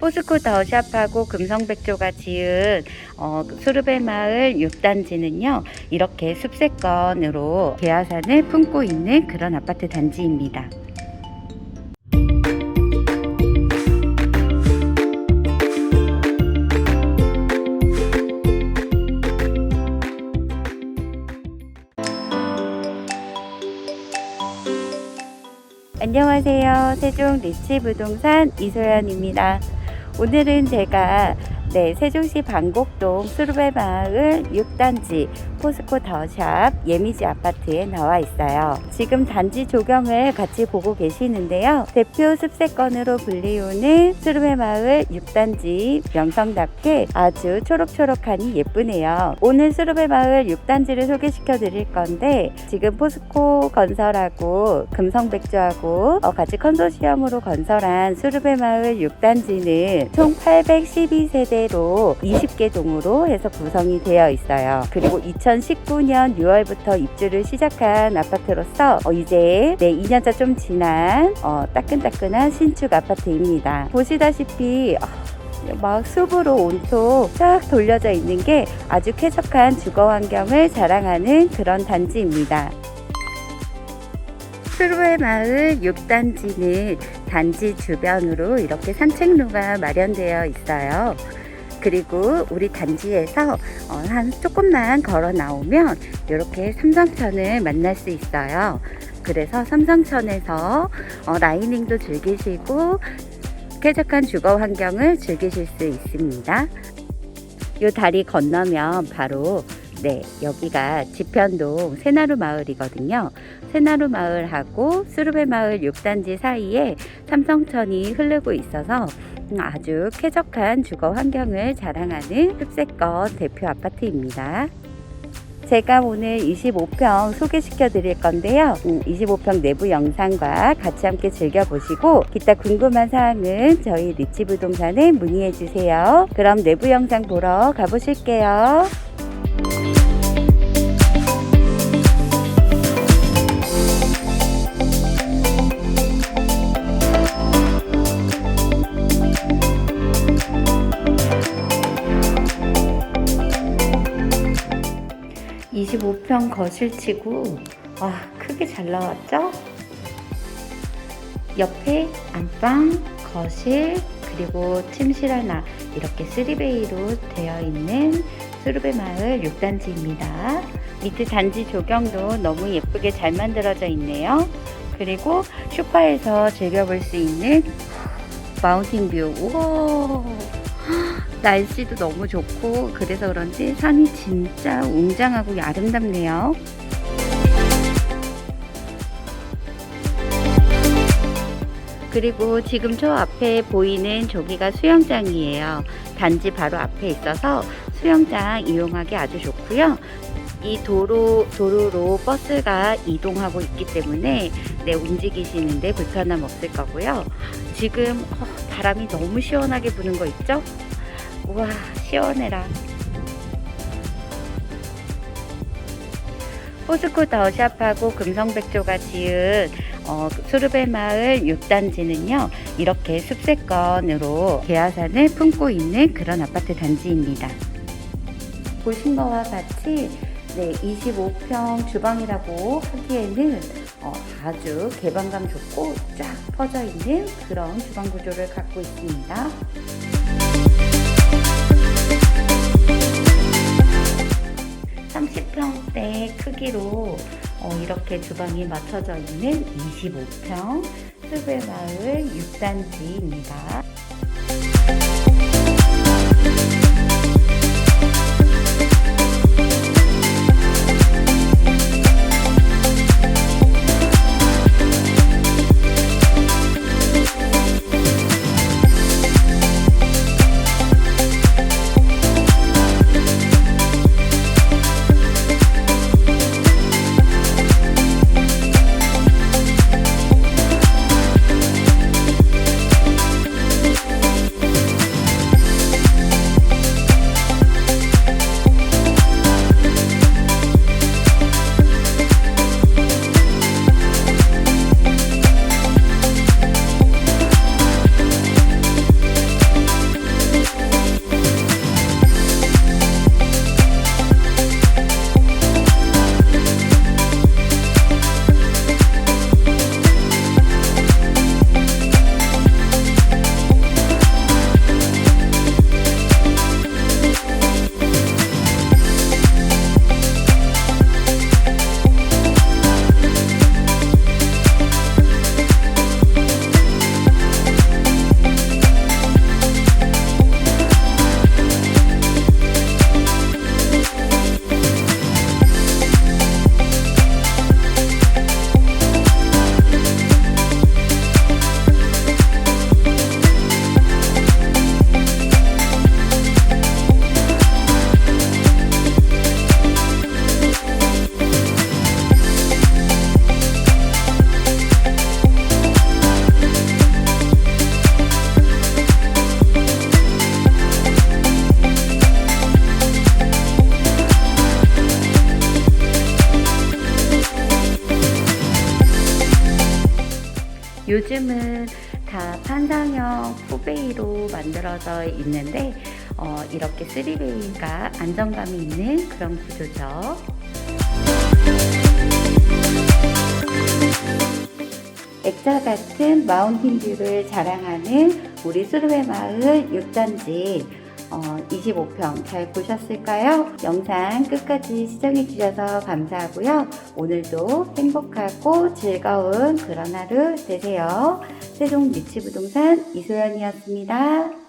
포스코 더샵하고 금성백조가 지은 어, 수르베 마을 6단지는요 이렇게 숲세권으로 계화산을 품고 있는 그런 아파트 단지입니다. 안녕하세요. 세종 리치 부동산 이소연입니다. 오늘은 제가 네, 세종시 방곡동 수르베 마을 6단지 포스코 더샵 예미지 아파트에 나와 있어요. 지금 단지 조경을 같이 보고 계시는데요. 대표 습세권으로 불리우는 수르베 마을 6단지 명성답게 아주 초록초록하니 예쁘네요. 오늘 수르베 마을 6단지를 소개시켜 드릴 건데 지금 포스코 건설하고 금성백조하고 어, 같이 컨소시엄으로 건설한 수르베 마을 6단지는 총 812세대로 20개 동으로 해서 구성이 되어 있어요. 그리고 2019년 6월부터 입주를 시작한 아파트로서 어, 이제 네 2년차 좀 지난 어, 따끈따끈한 신축 아파트입니다. 보시다시피 어, 막 숲으로 온통 쫙 돌려져 있는 게 아주 쾌적한 주거 환경을 자랑하는 그런 단지입니다. 수루의 마을 6단지는 단지 주변으로 이렇게 산책로가 마련되어 있어요. 그리고 우리 단지에서 어, 한 조금만 걸어 나오면 이렇게 삼성천을 만날 수 있어요. 그래서 삼성천에서 어, 라이닝도 즐기시고 쾌적한 주거 환경을 즐기실 수 있습니다. 이 다리 건너면 바로 네 여기가 지편동 새나루 마을이거든요. 새나루 마을하고 수르베 마을 6단지 사이에 삼성천이 흐르고 있어서 아주 쾌적한 주거 환경을 자랑하는 흡세권 대표 아파트입니다. 제가 오늘 25평 소개시켜 드릴 건데요. 음, 25평 내부 영상과 같이 함께 즐겨보시고 기타 궁금한 사항은 저희 리치 부동산에 문의해 주세요. 그럼 내부 영상 보러 가보실게요. (25평) 거실치고 와 크게 잘 나왔죠? 옆에 안방, 거실, 그리고 침실 하나 이렇게 3베이로 되어 있는 수르베 마을 6단지입니다. 밑에 단지 조경도 너무 예쁘게 잘 만들어져 있네요. 그리고 쇼파에서 즐겨볼 수 있는 마운틴 뷰. 우와. 날씨도 너무 좋고 그래서 그런지 산이 진짜 웅장하고 아름답네요. 그리고 지금 저 앞에 보이는 저기가 수영장이에요. 단지 바로 앞에 있어서 수영장 이용하기 아주 좋고요. 이 도로, 도로로 버스가 이동하고 있기 때문에 네, 움직이시는데 불편함 없을 거고요. 지금 어, 바람이 너무 시원하게 부는 거 있죠? 우와, 시원해라. 포스코 더샵하고 금성백조가 지은 어, 수르베 마을 6단지는요, 이렇게 숲세권으로 계화산을 품고 있는 그런 아파트 단지입니다. 보신 거와 같이 네, 25평 주방이라고 하기에는 어, 아주 개방감 좋고 쫙 퍼져 있는 그런 주방 구조를 갖고 있습니다. 평대) 크기로 어, 이렇게 주방이 맞춰져 있는 (25평) 수배 마을 (6단지입니다) 요즘은 다 판상형 포베이로 만들어져 있는데 어, 이렇게 3베이가 안정감이 있는 그런 구조죠. 액자 같은 마운틴 뷰를 자랑하는 우리 수르베 마을 6단지 어, 25평 잘 보셨을까요? 영상 끝까지 시청해 주셔서 감사하고요. 오늘도 행복하고 즐거운 그런 하루 되세요. 세종 유치부동산 이소연이었습니다.